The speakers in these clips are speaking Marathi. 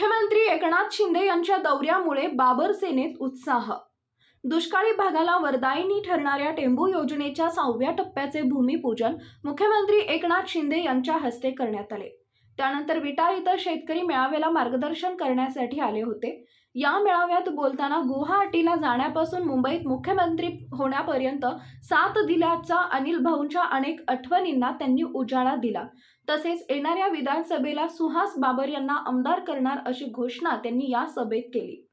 मुख्यमंत्री एकनाथ शिंदे यांच्या दौऱ्यामुळे बाबर सेनेत उत्साह. दुष्काळी भागाला वरदायिनी ठरणाऱ्या टेंबू योजनेच्या सहाव्या टप्प्याचे भूमिपूजन मुख्यमंत्री एकनाथ शिंदे यांच्या हस्ते करण्यात आले. त्यानंतर विटा इथं शेतकरी मेळाव्याला मार्गदर्शन करण्यासाठी आले होते. या मेळाव्यात बोलताना गुवाहाटीला जाण्यापासून मुंबईत मुख्यमंत्री होण्यापर्यंत साथ दिल्याचा अनिल भाऊंच्या अनेक आठवणींना त्यांनी उजाळा दिला. तसेच येणाऱ्या विधानसभेला सुहास बाबर यांना आमदार करणार अशी घोषणा त्यांनी या सभेत केली.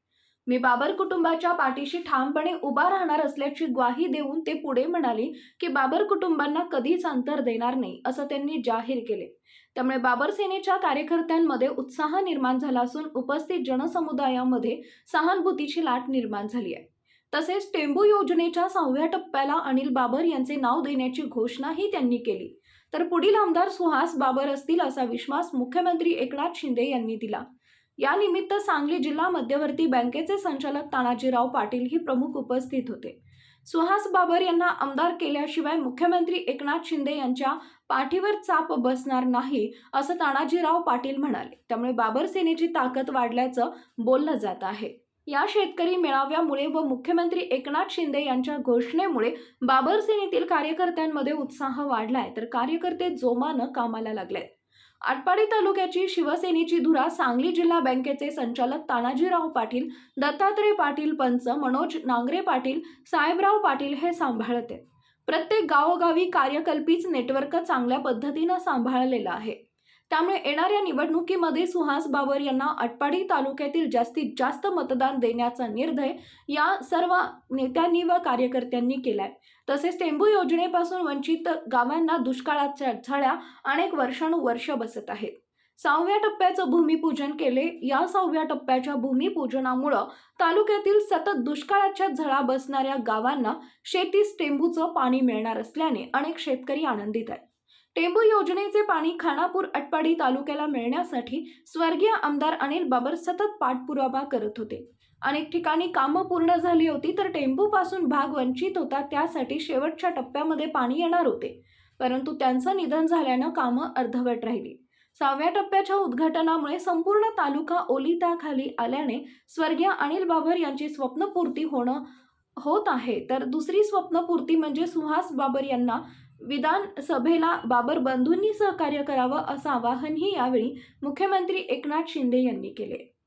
मी बाबर कुटुंबाच्या पाठीशी ठामपणे उभा राहणार असल्याची ग्वाही देऊन ते पुढे म्हणाले की बाबर कुटुंबांना कधीच अंतर देणार नाही असं त्यांनी जाहीर केले. त्यामुळे बाबर सेनेच्या कार्यकर्त्यांमध्ये उत्साह निर्माण झाला असून उपस्थित जनसमुदायामध्ये सहानुभूतीची लाट निर्माण झाली आहे. तसेच टेंबू योजनेच्या सहाव्या टप्प्याला अनिल बाबर यांचे नाव देण्याची घोषणाही त्यांनी केली. तर पुढील आमदार सुहास बाबर असतील असा विश्वास मुख्यमंत्री एकनाथ शिंदे यांनी दिला. यानिमित्त सांगली जिल्हा मध्यवर्ती बँकेचे संचालक तानाजीराव पाटील ही प्रमुख उपस्थित होते. सुहास बाबर यांना आमदार केल्याशिवाय मुख्यमंत्री एकनाथ शिंदे यांच्या पाठीवर चाप बसणार नाही असं तानाजीराव पाटील म्हणाले. त्यामुळे बाबर सेनेची ताकद वाढल्याचं बोललं जात आहे. या शेतकरी मेळाव्यामुळे व मुख्यमंत्री एकनाथ शिंदे यांच्या घोषणेमुळे बाबर सेनेतील कार्यकर्त्यांमध्ये उत्साह वाढलाय तर कार्यकर्ते जोमानं कामाला लागलेत. आटपाडी तालुक्याची शिवसेनेची धुरा सांगली जिल्हा बँकेचे संचालक तानाजीराव पाटील दत्तात्रय पाटील पंच मनोज नांगरे पाटील साहेबराव पाटील हे सांभाळत. आहेत प्रत्येक गावोगावी कार्यकल्पीच नेटवर्क चांगल्या पद्धतीनं सांभाळलेलं आहे. त्यामुळे येणाऱ्या निवडणुकीमध्ये सुहास बाबर यांना अटपाडी तालुक्यातील जास्तीत जास्त मतदान देण्याचा निर्णय या सर्व नेत्यांनी व कार्यकर्त्यांनी केलाय. तसेच टेंबू योजनेपासून वंचित गावांना दुष्काळाच्या झळ्या अनेक वर्षानुवर्ष बसत आहेत. सहाव्या टप्प्याचं भूमिपूजन केले. या सहाव्या टप्प्याच्या भूमिपूजनामुळं तालुक्यातील सतत दुष्काळाच्या झळा बसणाऱ्या गावांना शेतीस टेंबूचं पाणी मिळणार असल्याने अनेक शेतकरी आनंदित आहेत. टेंबू योजनेचे पाणी खानापूर अटपाडी तालुक्याला मिळण्यासाठी स्वर्गीय आमदार अनिल बाबर सतत पाठपुरावा करत होते. अनेक ठिकाणी कामं पूर्ण झाली होती तर टेंबूपासून भाग वंचित होता त्यासाठी शेवटच्या टप्प्यामध्ये पाणी येणार होते. परंतु त्यांचं निधन झाल्यानं कामं अर्धवट राहिली. सहाव्या टप्प्याच्या उद्घाटनामुळे संपूर्ण तालुका ओलिताखाली आल्याने स्वर्गीय अनिल बाबर यांची स्वप्नपूर्ती होणं होत आहे. तर दुसरी स्वप्नपूर्ती म्हणजे सुहास बाबर यांना विधानसभेला बाबर बंधूंनी सहकार्य करावं असं आवाहनही यावेळी मुख्यमंत्री एकनाथ शिंदे यांनी केले.